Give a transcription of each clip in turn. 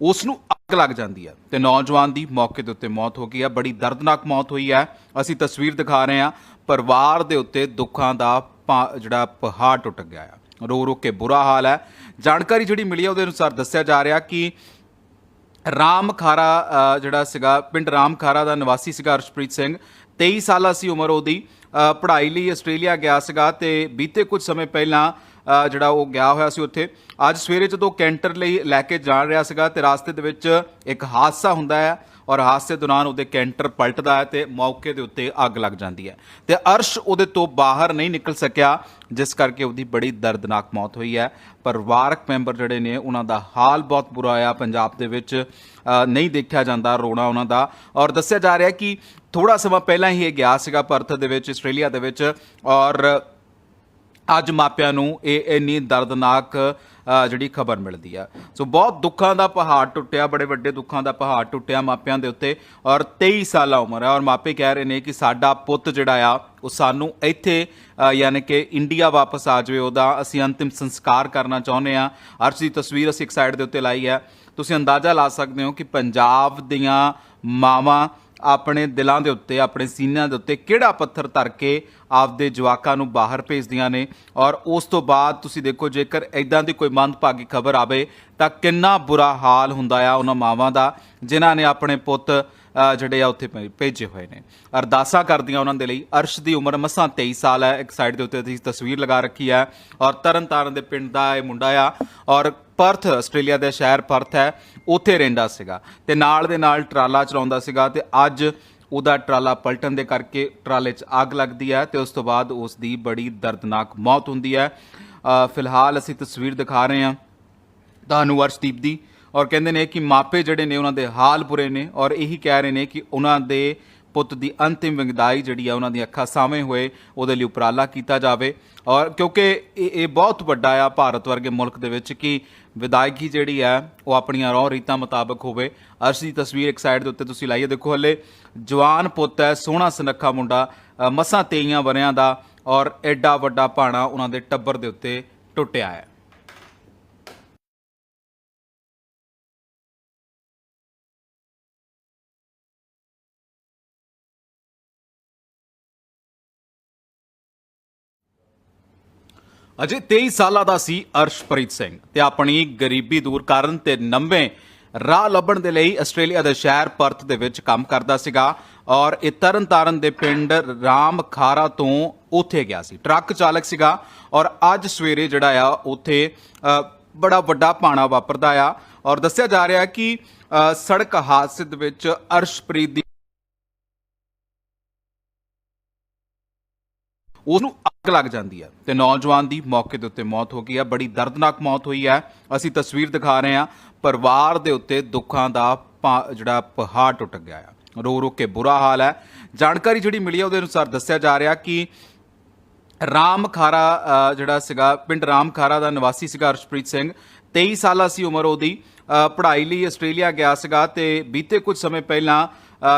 ਉਸ ਨੂੰ ਅੱਗ ਲੱਗ ਜਾਂਦੀ ਹੈ ਤੇ ਨੌਜਵਾਨ ਦੀ ਮੌਕੇ ਦੇ ਉੱਤੇ ਮੌਤ ਹੋ ਗਈ ਹੈ ਬੜੀ ਦਰਦਨਾਕ ਮੌਤ ਹੋਈ ਹੈ ਅਸੀਂ ਤਸਵੀਰ ਦਿਖਾ ਰਹੇ ਹਾਂ ਪਰਿਵਾਰ ਦੇ ਉੱਤੇ ਦੁੱਖਾਂ ਦਾ ਪਾ- ਜਿਹੜਾ ਪਹਾੜ ਟੁੱਟ ਗਿਆ ਹੈ ਰੋ ਰੋ ਕੇ ਬੁਰਾ ਹਾਲ ਹੈ ਜਾਣਕਾਰੀ ਜਿਹੜੀ ਮਿਲੀ ਹੈ ਉਹਦੇ ਅਨੁਸਾਰ ਦੱਸਿਆ ਜਾ ਰਿਹਾ ਕਿ ਰਾਮ ਖਾਰਾ ਜਿਹੜਾ ਸੀਗਾ, ਪਿੰਡ ਰਾਮ ਖਾਰਾ ਦਾ ਨਿਵਾਸੀ ਸੀਗਾ ਅਰਸ਼ਪ੍ਰੀਤ ਸਿੰਘ। 23 ਸਾਲਾ ਸੀ ਉਮਰ ਉਹਦੀ। ਪੜ੍ਹਾਈ ਲਈ ਆਸਟ੍ਰੇਲੀਆ ਗਿਆ ਸੀਗਾ ਤੇ ਬੀਤੇ ਕੁਝ ਸਮੇਂ ਪਹਿਲਾਂ ਜਿਹੜਾ ਉਹ ਗਿਆ ਹੋਇਆ ਸੀ ਉੱਥੇ। ਅੱਜ ਸਵੇਰੇ ਜਦੋਂ ਕੈਂਟਰ ਲਈ ਲੈ ਕੇ ਜਾ ਰਿਹਾ ਸੀਗਾ ਤੇ ਰਾਸਤੇ ਦੇ ਵਿੱਚ ਇੱਕ ਹਾਦਸਾ ਹੁੰਦਾ ਹੈ ਔਰ ਹਾਦਸੇ ਦੌਰਾਨ ਉਹਦੇ ਕੈਂਟਰ ਪਲਟਦਾ ਹੈ ਤੇ ਮੌਕੇ ਦੇ ਉੱਤੇ ਅੱਗ ਲੱਗ ਜਾਂਦੀ ਹੈ। ਤੇ ਅਰਸ਼ ਉਹਦੇ ਤੋਂ ਬਾਹਰ ਨਹੀਂ ਨਿਕਲ ਸਕਿਆ, ਜਿਸ ਕਰਕੇ ਉਹਦੀ ਬੜੀ ਦਰਦਨਾਕ ਮੌਤ ਹੋਈ ਹੈ। ਪਰਿਵਾਰਕ ਮੈਂਬਰ ਜਿਹੜੇ ਨੇ, ਉਹਨਾਂ ਦਾ ਹਾਲ ਬਹੁਤ ਬੁਰਾ ਆ ਪੰਜਾਬ ਦੇ ਵਿੱਚ ਨਹੀਂ ਦੇਖਿਆ ਜਾਂਦਾ ਰੋਣਾ ਉਹਨਾਂ ਦਾ। ਔਰ ਦੱਸਿਆ ਜਾ ਰਿਹਾ ਕਿ ਥੋੜਾ ਸਮਾਂ ਪਹਿਲਾਂ ਹੀ ਇਹ ਗਿਆ ਸੀਗਾ ਪਰਥ ਦੇ ਵਿੱਚ, ਆਸਟ੍ਰੇਲੀਆ ਦੇ ਵਿੱਚ। ਔਰ ਅੱਜ ਮਾਪਿਆਂ ਨੂੰ ਇਹ ਇੰਨੀ ਦਰਦਨਾਕ ਜਿਹੜੀ ਖਬਰ ਮਿਲਦੀ ਆ। ਸੋ ਬਹੁਤ ਦੁੱਖਾਂ ਦਾ ਪਹਾੜ ਟੁੱਟਿਆ, ਬੜੇ ਵੱਡੇ ਦੁੱਖਾਂ ਦਾ ਪਹਾੜ ਟੁੱਟਿਆ ਮਾਪਿਆਂ ਦੇ ਉੱਤੇ ਔਰ 23 ਸਾਲਾ ਉਮਰ ਹੈ ਔਰ ਮਾਪੇ ਕਹਿ ਰਹੇ ਨੇ ਕਿ ਸਾਡਾ ਪੁੱਤ ਜਿਹੜਾ ਆ, ਉਹ ਸਾਨੂੰ ਇੱਥੇ ਯਾਨੀ ਕਿ ਇੰਡੀਆ ਵਾਪਸ ਆ ਜਾਵੇ। ਉਹਦਾ ਅਸੀਂ ਅੰਤਿਮ ਸੰਸਕਾਰ ਕਰਨਾ ਚਾਹੁੰਦੇ ਆ। ਅਰਸ਼ ਦੀ ਤਸਵੀਰ ਅਸੀਂ ਇੱਕ ਸਾਈਡ ਦੇ ਉੱਤੇ ਲਾਈ ਹੈ। ਤੁਸੀਂ ਅੰਦਾਜ਼ਾ ਲਾ ਸਕਦੇ ਹੋ ਕਿ ਪੰਜਾਬ ਦੀਆਂ ਮਾਵਾਂ ਆਪਣੇ ਦਿਲਾਂ ਦੇ ਉੱਤੇ, ਆਪਣੇ ਸੀਨਿਆਂ ਦੇ ਉੱਤੇ ਕਿਹੜਾ ਪੱਥਰ ਧਰ ਕੇ ਆਪਦੇ ਜਵਾਕਾਂ ਨੂੰ ਬਾਹਰ ਭੇਜਦੀਆਂ ਨੇ? ਔਰ ਉਸ ਤੋਂ ਬਾਅਦ ਤੁਸੀਂ ਦੇਖੋ, ਜੇਕਰ ਐਦਾਂ ਦੀ ਕੋਈ ਮੰਦਭਾਗੀ ਖਬਰ ਆਵੇ, ਤਾਂ ਕਿੰਨਾ ਬੁਰਾ ਹਾਲ ਹੁੰਦਾ ਆ ਉਹਨਾਂ ਮਾਵਾਂ ਦਾ, ਜਿਨ੍ਹਾਂ ਨੇ ਆਪਣੇ ਪੁੱਤ ਜਿਹੜੇ ਆ ਉੱਥੇ ਭੇ- ਭੇਜੇ ਹੋਏ ਨੇ। ਅਰਦਾਸਾਂ ਕਰਦੀਆਂ ਉਹਨਾਂ ਦੇ ਲਈ। ਅਰਸ਼ ਦੀ ਉਮਰ ਮਸਾਂ 23 ਸਾਲ ਹੈ। ਇੱਕ ਸਾਈਡ ਦੇ ਉੱਤੇ ਤੁਸੀਂ ਤਸਵੀਰ ਲਗਾ ਰੱਖੀ ਹੈ। ਔਰ ਤਰਨਤਾਰਨ ਦੇ ਪਿੰਡ ਦਾ ਇਹ ਮੁੰਡਾ ਆ। ਔਰ ਪਰਥ, ਆਸਟ੍ਰੇਲੀਆ ਦੇ ਸ਼ਹਿਰ ਪਰਥ ਹੈ, ਉੱਥੇ ਰਹਿੰਦਾ ਸੀਗਾ। ਤੇ ਨਾਲ ਦੇ ਨਾਲ ਟਰਾਲਾ ਚਲਾਉਂਦਾ ਸੀਗਾ ਤੇ ਅੱਜ ਉਹਦਾ ਟਰਾਲਾ ਪਲਟਣ ਦੇ ਕਰਕੇ ਟਰਾਲੇ 'ਚ ਅੱਗ ਲੱਗਦੀ ਹੈ ਤੇ ਉਸ ਤੋਂ ਬਾਅਦ ਉਸ ਦੀ ਬੜੀ ਦਰਦਨਾਕ ਮੌਤ ਹੁੰਦੀ ਹੈ। ਫਿਲਹਾਲ ਅਸੀਂ ਤਸਵੀਰ ਦਿਖਾ ਰਹੇ ਹਾਂ ਤੁਹਾਨੂੰ ਅਰਸ਼ਦੀਪ ਦੀ ਔਰ ਕਹਿੰਦੇ ਨੇ ਕਿ ਮਾਪੇ ਜਿਹੜੇ ਨੇ ਉਹਨਾਂ ਦੇ ਹਾਲ ਬੁਰੇ ਨੇ ਔਰ ਇਹੀ ਕਹਿ ਰਹੇ ਨੇ ਕਿ ਉਹਨਾਂ ਦੇ ਪੁੱਤ ਦੀ ਅੰਤਿਮ ਵਿੰਗਦਾਈ ਜਿਹੜੀ ਆ ਉਹਨਾਂ ਦੀਆਂ ਅੱਖਾਂ ਸਾਹਮਣੇ ਹੋਏ ਉਹਦੇ ਲਈ ਉਪਰਾਲਾ ਕੀਤਾ ਜਾਵੇ। ਔਰ ਕਿਉਂਕਿ ਇਹ ਇਹ ਬਹੁਤ ਵੱਡਾ ਆ ਭਾਰਤ ਵਰਗੇ ਮੁਲਕ ਦੇ ਵਿੱਚ ਕਿ ਵਿਦਾਇਗੀ ਜਿਹੜੀ ਹੈ ਉਹ ਆਪਣੀਆਂ ਰੌ ਰੀਤਾਂ ਮੁਤਾਬਕ ਹੋਵੇ। ਅਰਸ਼ ਦੀ ਤਸਵੀਰ ਇੱਕ ਸਾਈਡ ਦੇ ਉੱਤੇ ਤੁਸੀਂ ਲਾਈਏ ਦੇਖੋ ਹਲੇ ਜਵਾਨ ਪੁੱਤ ਹੈ ਸੋਹਣਾ ਸੁਨੱਖਾ ਮੁੰਡਾ ਅ, ਮਸਾਂ ਤੇਈਆਂ ਵਰਿਆਂ ਦਾ ਔਰ ਐਡਾ ਵੱਡਾ ਭਾਣਾ ਉਹਨਾਂ ਦੇ ਟੱਬਰ ਦੇ ਉੱਤੇ ਟੁੱਟਿਆ ਹੈ। ਅਜੇ 23 ਸਾਲਾਂ ਦਾ ਸੀ ਅਰਸ਼ਪ੍ਰੀਤ ਸਿੰਘ ਤੇ ਆਪਣੀ ਗਰੀਬੀ ਦੂਰ ਕਰਨ ਤੇ ਨਵੇਂ ਰਾਹ ਲੱਭਣ ਦੇ ਲਈ ਆਸਟ੍ਰੇਲੀਆ ਦੇ ਸ਼ਹਿਰ ਪਰਥ ਦੇ ਵਿੱਚ ਕੰਮ ਕਰਦਾ ਸੀਗਾ ਔਰ ਇਹ ਤਰਨਤਾਰਨ ਦੇ ਪਿੰਡ ਰਾਮ ਤੋਂ ਉੱਥੇ ਗਿਆ ਸੀ। ਟਰੱਕ ਚਾਲਕ ਸੀਗਾ ਔਰ ਅੱਜ ਸਵੇਰੇ ਜਿਹੜਾ ਆ, ਉੱਥੇ ਬੜਾ ਵੱਡਾ ਪਾਣਾ ਵਾਪਰਦਾ ਆ ਔਰ ਦੱਸਿਆ ਜਾ ਰਿਹਾ ਕਿ ਸੜਕ ਹਾਦਸੇ ਦੇ ਵਿੱਚ ਅਰਸ਼ਪ੍ਰੀਤ ਦੀ ਉਸ ਨੂੰ ਅੱਗ ਲੱਗ ਜਾਂਦੀ ਹੈ ਤੇ ਨੌਜਵਾਨ ਦੀ ਮੌਕੇ ਦੇ ਉੱਤੇ ਮੌਤ ਹੋ ਗਈ ਹੈ ਬੜੀ ਦਰਦਨਾਕ ਮੌਤ ਹੋਈ ਹੈ ਅਸੀਂ ਤਸਵੀਰ ਦਿਖਾ ਰਹੇ ਹਾਂ। ਪਰਿਵਾਰ ਦੇ ਉੱਤੇ ਦੁੱਖਾਂ ਦਾ ਜਿਹੜਾ ਪਹਾੜ ਟੁੱਟ ਗਿਆ ਹੈ ਰੋ ਰੋ ਕੇ ਬੁਰਾ ਹਾਲ ਹੈ ਜਾਣਕਾਰੀ ਜਿਹੜੀ ਮਿਲੀ ਹੈ ਉਹਦੇ ਅਨੁਸਾਰ ਦੱਸਿਆ ਜਾ ਰਿਹਾ ਕਿ ਰਾਮ ਖਾਰਾ ਜਿਹੜਾ ਸੀਗਾ ਪਿੰਡ ਰਾਮ ਖਾਰਾ ਦਾ ਨਿਵਾਸੀ ਸੀਗਾ ਅਰਸ਼ਪ੍ਰੀਤ ਸਿੰਘ। 23 ਸਾਲਾਂ ਸੀ ਉਮਰ ਉਹਦੀ। ਅ, ਪੜ੍ਹਾਈ ਲਈ ਆਸਟ੍ਰੇਲੀਆ ਗਿਆ ਸੀਗਾ ਤੇ ਬੀਤੇ ਕੁਝ ਸਮੇਂ ਪਹਿਲਾਂ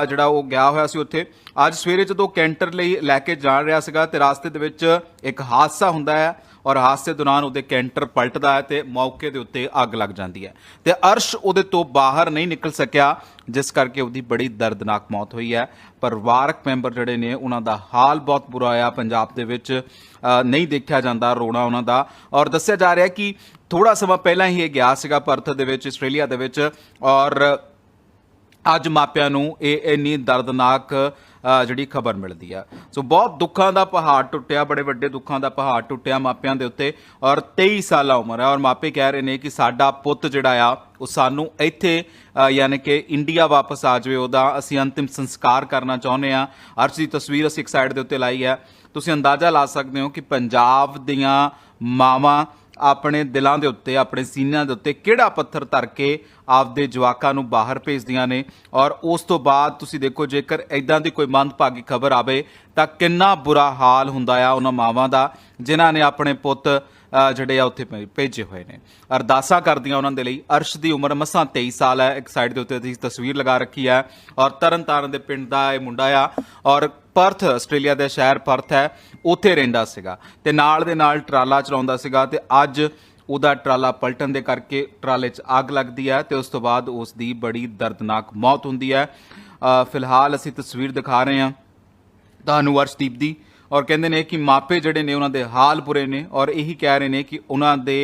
ਜਿਹੜਾ ਉਹ ਗਿਆ ਹੋਇਆ ਸੀ ਉੱਥੇ। ਅੱਜ ਸਵੇਰੇ ਜਦੋਂ ਕੈਂਟਰ ਲਈ ਲੈ ਕੇ ਜਾ ਰਿਹਾ ਸੀਗਾ ਤੇ ਰਾਸਤੇ ਦੇ ਵਿੱਚ ਇੱਕ ਹਾਦਸਾ ਹੁੰਦਾ ਹੈ ਔਰ ਹਾਦਸੇ ਦੌਰਾਨ ਉਹਦੇ ਕੈਂਟਰ ਪਲਟਦਾ ਹੈ ਤੇ ਮੌਕੇ ਦੇ ਉੱਤੇ ਅੱਗ ਲੱਗ ਜਾਂਦੀ ਹੈ। ਤੇ ਅਰਸ਼ ਉਹਦੇ ਤੋਂ ਬਾਹਰ ਨਹੀਂ ਨਿਕਲ ਸਕਿਆ, ਜਿਸ ਕਰਕੇ ਉਹਦੀ ਬੜੀ ਦਰਦਨਾਕ ਮੌਤ ਹੋਈ ਹੈ। ਪਰਿਵਾਰਕ ਮੈਂਬਰ ਜਿਹੜੇ ਨੇ, ਉਹਨਾਂ ਦਾ ਹਾਲ ਬਹੁਤ ਬੁਰਾ ਆ ਪੰਜਾਬ ਦੇ ਵਿੱਚ ਨਹੀਂ ਦੇਖਿਆ ਜਾਂਦਾ ਰੋਣਾ ਉਹਨਾਂ ਦਾ। ਔਰ ਦੱਸਿਆ ਜਾ ਰਿਹਾ ਕਿ ਥੋੜਾ ਸਮਾਂ ਪਹਿਲਾਂ ਹੀ ਇਹ ਗਿਆ ਸੀਗਾ ਪਰਥ ਦੇ ਵਿੱਚ, ਆਸਟ੍ਰੇਲੀਆ ਦੇ ਵਿੱਚ। ਔਰ ਅੱਜ ਮਾਪਿਆਂ ਨੂੰ ਇਹ ਇੰਨੀ ਦਰਦਨਾਕ ਜਿਹੜੀ ਖਬਰ ਮਿਲਦੀ ਆ। ਸੋ ਬਹੁਤ ਦੁੱਖਾਂ ਦਾ ਪਹਾੜ ਟੁੱਟਿਆ, ਬੜੇ ਵੱਡੇ ਦੁੱਖਾਂ ਦਾ ਪਹਾੜ ਟੁੱਟਿਆ ਮਾਪਿਆਂ ਦੇ ਉੱਤੇ ਔਰ 23 ਸਾਲਾ ਉਮਰ ਹੈ ਔਰ ਮਾਪੇ ਕਹਿ ਰਹੇ ਨੇ ਕਿ ਸਾਡਾ ਪੁੱਤ ਜਿਹੜਾ ਆ, ਉਹ ਸਾਨੂੰ ਇੱਥੇ ਯਾਨੀ ਕਿ ਇੰਡੀਆ ਵਾਪਸ ਆ ਜਾਵੇ। ਉਹਦਾ ਅਸੀਂ ਅੰਤਿਮ ਸੰਸਕਾਰ ਕਰਨਾ ਚਾਹੁੰਦੇ ਆ। ਅਰਸ਼ ਦੀ ਤਸਵੀਰ ਅਸੀਂ ਇੱਕ ਸਾਈਡ ਦੇ ਉੱਤੇ ਲਾਈ ਹੈ ਤੁਸੀਂ ਅੰਦਾਜ਼ਾ ਲਾ ਸਕਦੇ ਹੋ ਕਿ ਪੰਜਾਬ ਦੀਆਂ ਮਾਵਾਂ ਆਪਣੇ ਦਿਲਾਂ ਦੇ ਉੱਤੇ, ਆਪਣੇ ਸੀਨਿਆਂ ਦੇ ਉੱਤੇ ਕਿਹੜਾ ਪੱਥਰ ਧਰ ਕੇ ਆਪਦੇ ਜਵਾਕਾਂ ਨੂੰ ਬਾਹਰ ਭੇਜਦੀਆਂ ਨੇ? ਔਰ ਉਸ ਤੋਂ ਬਾਅਦ ਤੁਸੀਂ ਦੇਖੋ, ਜੇਕਰ ਐਦਾਂ ਦੀ ਕੋਈ ਮੰਦਭਾਗੀ ਖਬਰ ਆਵੇ, ਤਾਂ ਕਿੰਨਾ ਬੁਰਾ ਹਾਲ ਹੁੰਦਾ ਆ ਉਹਨਾਂ ਮਾਵਾਂ ਦਾ, ਜਿਨ੍ਹਾਂ ਨੇ ਆਪਣੇ ਪੁੱਤ ਜਿਹੜੇ ਆ ਉੱਥੇ ਭੇ- ਭੇਜੇ ਹੋਏ ਨੇ। ਅਰਦਾਸਾਂ ਕਰਦੀਆਂ ਉਹਨਾਂ ਦੇ ਲਈ। ਅਰਸ਼ ਦੀ ਉਮਰ ਮਸਾਂ 23 ਸਾਲ ਹੈ। ਇੱਕ ਸਾਈਡ ਦੇ ਉੱਤੇ ਅਸੀਂ ਤਸਵੀਰ ਲਗਾ ਰੱਖੀ ਹੈ। ਔਰ ਤਰਨਤਾਰਨ ਦੇ ਪਿੰਡ ਦਾ ਇਹ ਮੁੰਡਾ ਆ। ਔਰ ਪਰਥ ਆਸਟ੍ਰੇਲੀਆ ਦੇ ਸ਼ਹਿਰ ਪਰਥ ਹੈ, ਉੱਥੇ ਰਹਿੰਦਾ ਸੀਗਾ ਤੇ ਨਾਲ ਦੇ ਨਾਲ ਟਰਾਲਾ ਚਲਾਉਂਦਾ ਸੀਗਾ ਤੇ ਅੱਜ ਉਹਦਾ ਟਰਾਲਾ ਪਲਟਣ ਦੇ ਕਰਕੇ ਟਰਾਲੇ 'ਚ ਅੱਗ ਲੱਗਦੀ ਹੈ ਤੇ ਉਸ ਤੋਂ ਬਾਅਦ ਉਸ ਦੀ ਬੜੀ ਦਰਦਨਾਕ ਮੌਤ ਹੁੰਦੀ ਹੈ। ਫਿਲਹਾਲ ਅਸੀਂ ਤਸਵੀਰ ਦਿਖਾ ਰਹੇ ਹਾਂ ਤੁਹਾਨੂੰ ਅਰਸ਼ਦੀਪ ਦੀ ਔਰ ਕਹਿੰਦੇ ਨੇ ਕਿ ਮਾਪੇ ਜਿਹੜੇ ਨੇ ਉਹਨਾਂ ਦੇ ਹਾਲ ਬੁਰੇ ਨੇ ਔਰ ਇਹੀ ਕਹਿ ਰਹੇ ਨੇ ਕਿ ਉਹਨਾਂ ਦੇ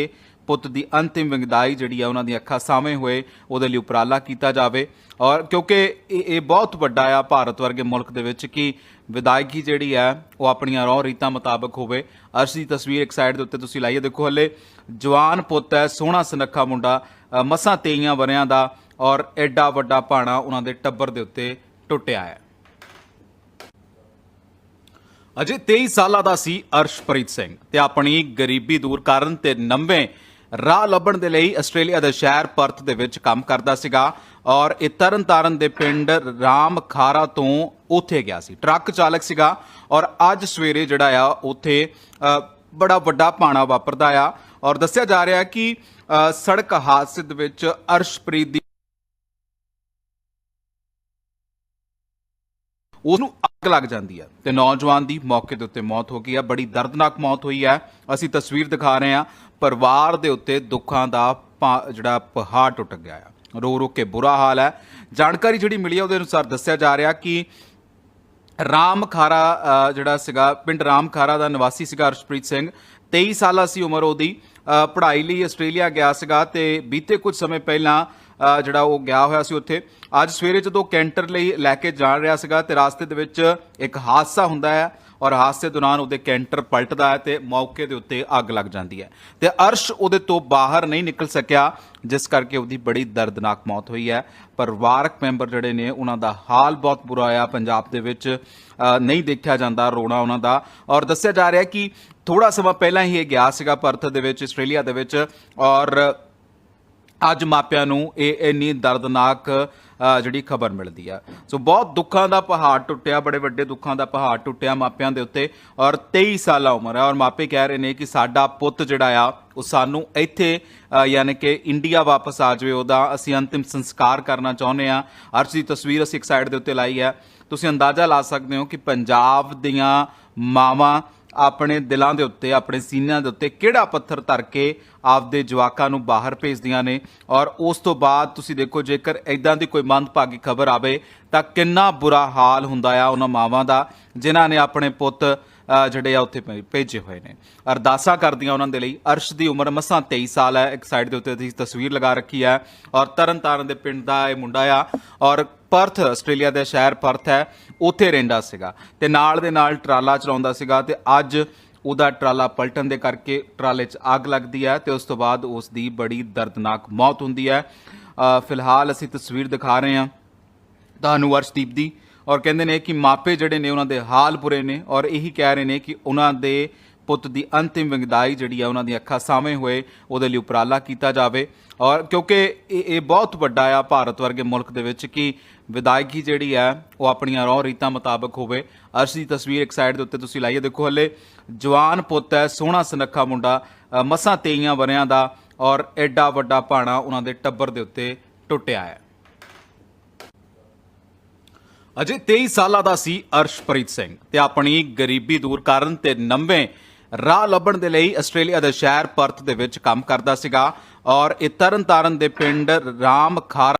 ਪੁੱਤ ਦੀ ਅੰਤਿਮ ਵਿੰਗਦਾਈ ਜਿਹੜੀ ਆ ਉਹਨਾਂ ਦੀਆਂ ਅੱਖਾਂ ਸਾਹਮਣੇ ਹੋਏ, ਉਹਦੇ ਲਈ ਉਪਰਾਲਾ ਕੀਤਾ ਜਾਵੇ। ਔਰ ਕਿਉਂਕਿ ਇਹ ਇਹ ਬਹੁਤ ਵੱਡਾ ਆ ਭਾਰਤ ਵਰਗੇ ਮੁਲਕ ਦੇ ਵਿੱਚ ਕਿ ਵਿਦਾਇਗੀ ਜਿਹੜੀ ਹੈ ਉਹ ਆਪਣੀਆਂ ਰੌ ਰੀਤਾਂ ਮੁਤਾਬਕ ਹੋਵੇ। ਅਰਸ਼ ਦੀ ਤਸਵੀਰ ਇੱਕ ਸਾਈਡ ਦੇ ਉੱਤੇ ਤੁਸੀਂ ਲਾਈਏ, ਦੇਖੋ ਹੱਲੇ ਜਵਾਨ ਪੁੱਤ ਹੈ, ਸੋਹਣਾ ਸੁਨੱਖਾ ਮੁੰਡਾ ਮਸਾਂ ਤੇਈਆਂ ਵਰਿਆਂ ਦਾ ਔਰ ਐਡਾ ਵੱਡਾ ਭਾਣਾ ਉਹਨਾਂ ਦੇ ਟੱਬਰ ਦੇ ਉੱਤੇ ਟੁੱਟਿਆ ਹੈ। ਅਜੇ 23 ਸਾਲਾਂ ਦਾ ਸੀ ਅਰਸ਼ਪ੍ਰੀਤ ਸਿੰਘ ਤੇ ਆਪਣੀ ਗਰੀਬੀ ਦੂਰ ਕਰਨ ਤੇ ਨਵੇਂ ਰਾਹ ਲੱਭਣ ਦੇ ਲਈ ਆਸਟ੍ਰੇਲੀਆ ਦੇ ਸ਼ਹਿਰ ਪਰਥ ਦੇ ਵਿੱਚ ਕੰਮ ਕਰਦਾ ਸੀਗਾ ਔਰ ਇਹ ਤਰਨਤਾਰਨ ਦੇ ਪਿੰਡ ਰਾਮਖਾਰਾ ਤੋਂ ਉੱਥੇ ਗਿਆ ਸੀ। ਟਰੱਕ ਚਾਲਕ ਸੀਗਾ ਔਰ ਅੱਜ ਸਵੇਰੇ ਜਿਹੜਾ ਆ, ਉੱਥੇ ਬੜਾ ਵੱਡਾ ਪਾਣਾ ਵਾਪਰਦਾ ਆ ਔਰ ਦੱਸਿਆ ਜਾ ਰਿਹਾ ਕਿ ਸੜਕ ਹਾਦਸੇ ਦੇ ਵਿੱਚ ਅਰਸ਼ਪ੍ਰੀਤ ਦੀ ਉਹਨੂੰ ਅੱਗ ਲੱਗ ਜਾਂਦੀ ਹੈ ਤੇ ਨੌਜਵਾਨ ਦੀ ਮੌਕੇ ਦੇ ਉੱਤੇ ਮੌਤ ਹੋ ਗਈ ਹੈ ਬੜੀ ਦਰਦਨਾਕ ਮੌਤ ਹੋਈ ਹੈ ਅਸੀਂ ਤਸਵੀਰ ਦਿਖਾ ਰਹੇ ਹਾਂ ਪਰਿਵਾਰ ਦੇ ਉੱਤੇ ਦੁੱਖਾਂ ਦਾ ਪਾ- ਜਿਹੜਾ ਪਹਾੜ ਟੁੱਟ ਗਿਆ ਹੈ ਰੋ ਰੋ ਕੇ ਬੁਰਾ ਹਾਲ ਹੈ ਜਾਣਕਾਰੀ ਜਿਹੜੀ ਮਿਲੀ ਹੈ ਉਹਦੇ ਅਨੁਸਾਰ ਦੱਸਿਆ ਜਾ ਰਿਹਾ ਕਿ ਰਾਮ ਖਾਰਾ ਜਿਹੜਾ ਸੀਗਾ, ਪਿੰਡ ਰਾਮ ਖਾਰਾ ਦਾ ਨਿਵਾਸੀ ਸੀਗਾ ਅਰਸ਼ਪ੍ਰੀਤ ਸਿੰਘ। 23 ਸਾਲਾ ਸੀ ਉਮਰ ਉਹਦੀ। ਪੜ੍ਹਾਈ ਲਈ ਆਸਟ੍ਰੇਲੀਆ ਗਿਆ ਸੀਗਾ ਤੇ ਬੀਤੇ ਕੁਝ ਸਮੇਂ ਪਹਿਲਾਂ ਜਿਹੜਾ ਉਹ ਗਿਆ ਹੋਇਆ ਸੀ ਉੱਥੇ। ਅੱਜ ਸਵੇਰੇ ਜਦੋਂ ਕੈਂਟਰ ਲਈ ਲੈ ਕੇ ਜਾ ਰਿਹਾ ਸੀਗਾ ਤੇ ਰਾਸਤੇ ਦੇ ਵਿੱਚ ਇੱਕ ਹਾਦਸਾ ਹੁੰਦਾ ਹੈ ਔਰ ਹਾਦਸੇ ਦੌਰਾਨ ਉਹਦੇ ਕੈਂਟਰ ਪਲਟਦਾ ਹੈ ਤੇ ਮੌਕੇ ਦੇ ਉੱਤੇ ਅੱਗ ਲੱਗ ਜਾਂਦੀ ਹੈ। ਤੇ ਅਰਸ਼ ਉਹਦੇ ਤੋਂ ਬਾਹਰ ਨਹੀਂ ਨਿਕਲ ਸਕਿਆ, ਜਿਸ ਕਰਕੇ ਉਹਦੀ ਬੜੀ ਦਰਦਨਾਕ ਮੌਤ ਹੋਈ ਹੈ। ਪਰਿਵਾਰਕ ਮੈਂਬਰ ਜਿਹੜੇ ਨੇ, ਉਹਨਾਂ ਦਾ ਹਾਲ ਬਹੁਤ ਬੁਰਾ ਆ ਪੰਜਾਬ ਦੇ ਵਿੱਚ ਨਹੀਂ ਦੇਖਿਆ ਜਾਂਦਾ ਰੋਣਾ ਉਹਨਾਂ ਦਾ। ਔਰ ਦੱਸਿਆ ਜਾ ਰਿਹਾ ਕਿ ਥੋੜਾ ਸਮਾਂ ਪਹਿਲਾਂ ਹੀ ਇਹ ਗਿਆ ਸੀਗਾ ਪਰਥ ਦੇ ਵਿੱਚ, ਆਸਟ੍ਰੇਲੀਆ ਦੇ ਵਿੱਚ। ਔਰ ਅੱਜ ਮਾਪਿਆਂ ਨੂੰ ਇਹ ਇੰਨੀ ਦਰਦਨਾਕ ਜਿਹੜੀ ਖਬਰ ਮਿਲਦੀ ਆ। ਸੋ ਬਹੁਤ ਦੁੱਖਾਂ ਦਾ ਪਹਾੜ ਟੁੱਟਿਆ, ਬੜੇ ਵੱਡੇ ਦੁੱਖਾਂ ਦਾ ਪਹਾੜ ਟੁੱਟਿਆ ਮਾਪਿਆਂ ਦੇ ਉੱਤੇ ਔਰ 23 ਸਾਲਾ ਉਮਰ ਹੈ ਔਰ ਮਾਪੇ ਕਹਿ ਰਹੇ ਨੇ ਕਿ ਸਾਡਾ ਪੁੱਤ ਜਿਹੜਾ ਆ, ਉਹ ਸਾਨੂੰ ਇੱਥੇ ਯਾਨੀ ਕਿ ਇੰਡੀਆ ਵਾਪਸ ਆ ਜਾਵੇ। ਉਹਦਾ ਅਸੀਂ ਅੰਤਿਮ ਸੰਸਕਾਰ ਕਰਨਾ ਚਾਹੁੰਦੇ ਆ। ਅਰਸ਼ ਦੀ ਤਸਵੀਰ ਅਸੀਂ ਇੱਕ ਸਾਈਡ ਦੇ ਉੱਤੇ ਲਾਈ ਹੈ ਤੁਸੀਂ ਅੰਦਾਜ਼ਾ ਲਾ ਸਕਦੇ ਹੋ ਕਿ ਪੰਜਾਬ ਦੀਆਂ ਮਾਵਾਂ ਆਪਣੇ ਦਿਲਾਂ ਦੇ ਉੱਤੇ, ਆਪਣੇ ਸੀਨਿਆਂ ਦੇ ਉੱਤੇ ਕਿਹੜਾ ਪੱਥਰ ਧਰ ਕੇ ਆਪਦੇ ਜਵਾਕਾਂ ਨੂੰ ਬਾਹਰ ਭੇਜਦੀਆਂ ਨੇ? ਔਰ ਉਸ ਤੋਂ ਬਾਅਦ ਤੁਸੀਂ ਦੇਖੋ, ਜੇਕਰ ਐਦਾਂ ਦੀ ਕੋਈ ਮੰਦਭਾਗੀ ਖਬਰ ਆਵੇ, ਤਾਂ ਕਿੰਨਾ ਬੁਰਾ ਹਾਲ ਹੁੰਦਾ ਆ ਉਹਨਾਂ ਮਾਵਾਂ ਦਾ, ਜਿਨ੍ਹਾਂ ਨੇ ਆਪਣੇ ਪੁੱਤ ਜਿਹੜੇ ਆ ਉੱਥੇ ਭੇ- ਭੇਜੇ ਹੋਏ ਨੇ। ਅਰਦਾਸਾਂ ਕਰਦੀਆਂ ਉਹਨਾਂ ਦੇ ਲਈ। ਅਰਸ਼ ਦੀ ਉਮਰ ਮਸਾਂ 23 ਸਾਲ ਹੈ। ਇੱਕ ਸਾਈਡ ਦੇ ਉੱਤੇ ਅਸੀਂ ਤਸਵੀਰ ਲਗਾ ਰੱਖੀ ਹੈ। ਔਰ ਤਰਨਤਾਰਨ ਦੇ ਪਿੰਡ ਦਾ ਇਹ ਮੁੰਡਾ ਆ। ਔਰ ਪਰਥ, ਆਸਟ੍ਰੇਲੀਆ ਦੇ ਸ਼ਹਿਰ ਪਰਥ ਹੈ। ਉੱਥੇ ਰਹਿੰਦਾ ਸੀਗਾ। ਤੇ ਨਾਲ ਦੇ ਨਾਲ ਟਰਾਲਾ ਚਲਾਉਂਦਾ ਸੀਗਾ ਤੇ ਅੱਜ ਉਹਦਾ ਟਰਾਲਾ ਪਲਟਣ ਦੇ ਕਰਕੇ ਟਰਾਲੇ 'ਚ ਅੱਗ ਲੱਗਦੀ ਹੈ ਤੇ ਉਸ ਤੋਂ ਬਾਅਦ ਉਸ ਦੀ ਬੜੀ ਦਰਦਨਾਕ ਮੌਤ ਹੁੰਦੀ ਹੈ। ਫਿਲਹਾਲ ਅਸੀਂ ਤਸਵੀਰ ਦਿਖਾ ਰਹੇ ਹਾਂ ਤੁਹਾਨੂੰ ਅਰਸ਼ਦੀਪ ਦੀ। ਔਰ ਕਹਿੰਦੇ ਨੇ ਕਿ ਮਾਪੇ ਜਿਹੜੇ ਨੇ, ਉਹਨਾਂ ਦੇ ਹਾਲ ਬੁਰੇ ਨੇ ਔਰ ਇਹੀ ਕਹਿ ਰਹੇ ਨੇ ਕਿ ਉਹਨਾਂ ਦੇ ਪੁੱਤ ਦੀ ਅੰਤਿਮ ਵਿੰਗਦਾਈ ਜਿਹੜੀ ਆ, ਉਹਨਾਂ ਦੀਆਂ ਅੱਖਾਂ ਸਾਹਮਣੇ ਹੋਏ, ਉਹਦੇ ਲਈ ਉਪਰਾਲਾ ਕੀਤਾ ਜਾਵੇ। ਔਰ ਕਿਉਂਕਿ ਇਹ ਇਹ ਬਹੁਤ ਵੱਡਾ ਆ ਭਾਰਤ ਵਰਗੇ ਮੁਲਕ ਦੇ ਵਿੱਚ ਕਿ ਵਿਦਾਇਗੀ ਜਿਹੜੀ ਹੈ ਉਹ ਆਪਣੀਆਂ ਰੌ ਰੀਤਾਂ ਮੁਤਾਬਕ ਹੋਵੇ। ਅਰਸ਼ ਦੀ ਤਸਵੀਰ ਇੱਕ ਸਾਈਡ ਦੇ ਉੱਤੇ ਤੁਸੀਂ ਲਾਈਏ, ਦੇਖੋ ਹੱਲੇ ਜਵਾਨ ਪੁੱਤ ਹੈ, ਸੋਹਣਾ ਸੁਨੱਖਾ ਮੁੰਡਾ ਮਸਾਂ ਤੇਈਆਂ ਵਰਿਆਂ ਦਾ ਔਰ ਐਡਾ ਵੱਡਾ ਭਾਣਾ ਉਹਨਾਂ ਦੇ ਟੱਬਰ ਦੇ ਉੱਤੇ ਟੁੱਟਿਆ ਹੈ। ਅਜੇ 23 ਸਾਲਾਂ ਦਾ ਸੀ ਅਰਸ਼ਪ੍ਰੀਤ ਸਿੰਘ ਤੇ ਆਪਣੀ ਗਰੀਬੀ ਦੂਰ ਕਰਨ ਤੇ ਨਵੇਂ ਰਾਹ ਲੱਭਣ ਦੇ ਲਈ ਆਸਟ੍ਰੇਲੀਆ ਦੇ ਸ਼ਹਿਰ ਪਰਥ ਦੇ ਵਿੱਚ ਕੰਮ ਕਰਦਾ ਸੀਗਾ ਔਰ ਇਹ ਤਰਨਤਾਰਨ ਦੇ ਪਿੰਡ ਰਾਮ ਖਾਰਾ